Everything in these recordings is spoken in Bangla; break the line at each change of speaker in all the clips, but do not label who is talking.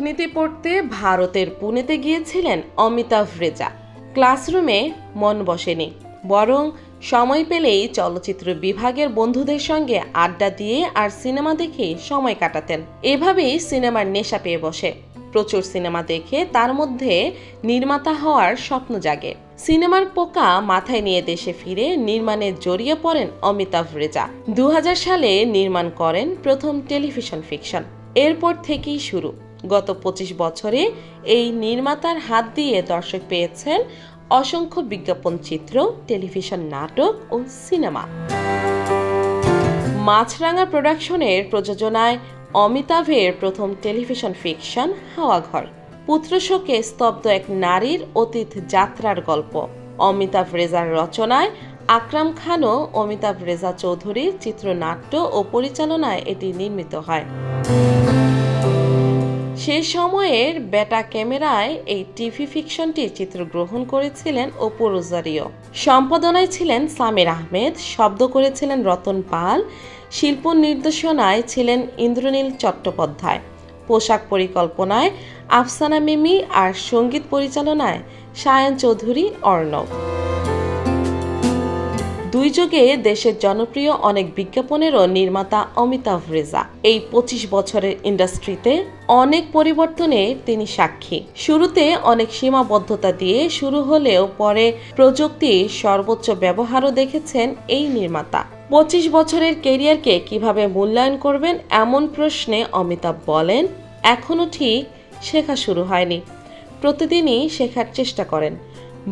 অর্থনীতি পড়তে ভারতের পুনেতে গিয়েছিলেন অমিতাভ রেজা। ক্লাসরুমে মন বসেনি। বরং সময় পেলেই চলচ্চিত্র বিভাগের বন্ধুদের সঙ্গে আড্ডা দিয়ে আর সিনেমা দেখে সময় কাটাতেন। এভাবেই সিনেমার নেশা পেয়ে বসে। প্রচুর সিনেমা দেখে তার মধ্যে নির্মাতা হওয়ার স্বপ্ন জাগে। সিনেমার পোকা মাথায় নিয়ে দেশে ফিরে নির্মাণে জড়িয়ে পড়েন অমিতাভ রেজা। দু হাজার সালে নির্মাণ করেন প্রথম টেলিভিশন ফিকশন। এরপর থেকেই শুরু। গত পঁচিশ বছরে এই নির্মাতার হাত দিয়ে দর্শক পেয়েছেন অসংখ্য বিজ্ঞাপন চিত্র, টেলিভিশন নাটক ও সিনেমা। মাছরাঙা প্রোডাকশনের প্রযোজনায় অমিতাভের প্রথম টেলিভিশন ফিকশন হাওয়াঘর। পুত্রশোকে স্তব্ধ এক নারীর অতীত যাত্রার গল্প। অমিতাভ রেজার রচনায় আকরাম খানও অমিতাভ রেজা চৌধুরীর চিত্রনাট্য ও পরিচালনায় এটি নির্মিত হয়। সে সময়ের বেটা ক্যামেরায় এই টিভি ফিকশনটি চিত্রগ্রহণ করেছিলেন অপু রোজারিও। সম্পাদনায় ছিলেন সামির আহমেদ, শব্দ করেছিলেন রতন পাল, শিল্প নির্দেশনায় ছিলেন ইন্দ্রনীল চট্টোপাধ্যায়। পোশাক পরিকল্পনায় আফসানা মিমি আর সংগীত পরিচালনায় সায়ন চৌধুরী অর্ণব। দুই যুগে দেশের জনপ্রিয় অনেক বিজ্ঞাপনেরও নির্মাতা অমিতাভ রেজা। এই পঁচিশ বছরের ইন্ডাস্ট্রিতে অনেক পরিবর্তনে তিনি সাক্ষী। শুরুতে অনেক সীমাবদ্ধতা দিয়ে শুরু হলেও পরে প্রযুক্তির সর্বোচ্চ ব্যবহারও দেখেছেন এই নির্মাতা। পঁচিশ বছরের কেরিয়ারকে কীভাবে মূল্যায়ন করবেন এমন প্রশ্নে অমিতাভ বলেন এখনও ঠিক, শেখা শুরু হয়নি। প্রতিদিনই শেখার চেষ্টা করেন।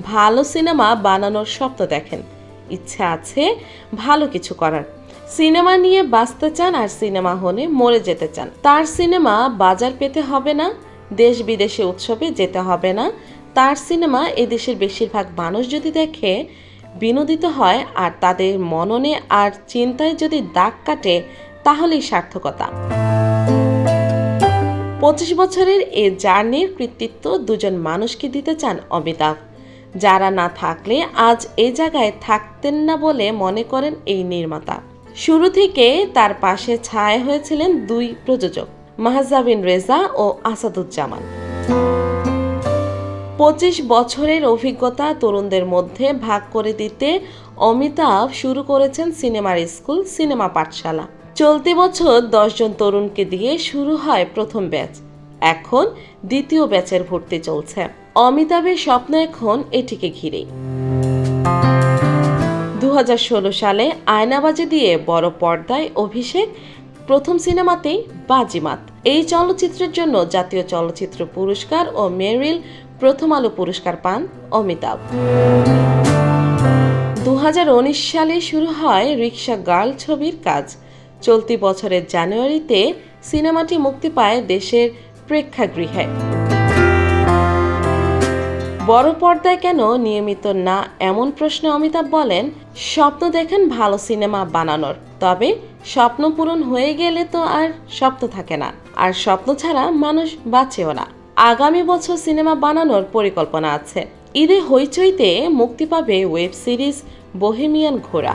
ভালো সিনেমা বানানোর স্বপ্ন দেখেন। ইচ্ছা আছে ভালো কিছু করার। সিনেমা নিয়ে বাঁচতে চান আর সিনেমা হলে মরে যেতে চান। তার সিনেমা বাজার পেতে হবে না, দেশ বিদেশে উৎসবে যেতে হবে না। তার সিনেমা এদেশের বেশিরভাগ মানুষ যদি দেখে, বিনোদিত হয় আর তাদের মননে আর চিন্তায় যদি দাগ কাটে, তাহলেই সার্থকতা। পঁচিশ বছরের এ জার্নির কৃতিত্ব দুজন মানুষকে দিতে চান অমিতাভ। যারা না থাকলে আজ এ জায়গায় থাকতেন না বলে মনে করেন এই নির্মাতা। শুরু থেকে তার পাশে ছায়া হয়েছিলেন দুই প্রযোজক, মাহজাবিন রেজা ও আসাদুজ্জামান। পঁচিশ বছরের অভিজ্ঞতা তরুণদের মধ্যে ভাগ করে দিতে অমিতাভ শুরু করেছেন সিনেমার স্কুল, সিনেমা পাঠশালা। চলতি বছর দশজন তরুণকে দিয়ে শুরু হয় প্রথম ব্যাচ। এখন দ্বিতীয় ব্যাচের ভর্তি চলছে। অমিতাভের স্বপ্ন এখন এটিকে ঘিরেই। দু সালে আয়নাবাজি দিয়ে বড় পর্দায় অভিষেক, প্রথম সিনেমাতেই বাজিমাত। এই চলচ্চিত্রের জন্য জাতীয় চলচ্চিত্র পুরস্কার ও মেরিল প্রথম আলো পুরস্কার পান অমিতাভ। দু হাজার উনিশ সালে শুরু হয় রিক্সা গার্ল ছবির কাজ। চলতি বছরের জানুয়ারিতে সিনেমাটি মুক্তি পায় দেশের প্রেক্ষাগৃহে। বড় পর্দায় কেন নিয়মিত না এমন প্রশ্নে অমিতাভ বলেন, স্বপ্ন দেখেন ভালো সিনেমা বানানোর। তবে স্বপ্ন পূরণ হয়ে গেলে তো আর স্বপ্ন থাকে না। আর স্বপ্ন ছাড়া মানুষ বাঁচেও না। আগামী বছর সিনেমা বানানোর পরিকল্পনা আছে। ঈদে হইচইতে মুক্তি পাবে ওয়েব সিরিজ বোহেমিয়ান ঘোড়া।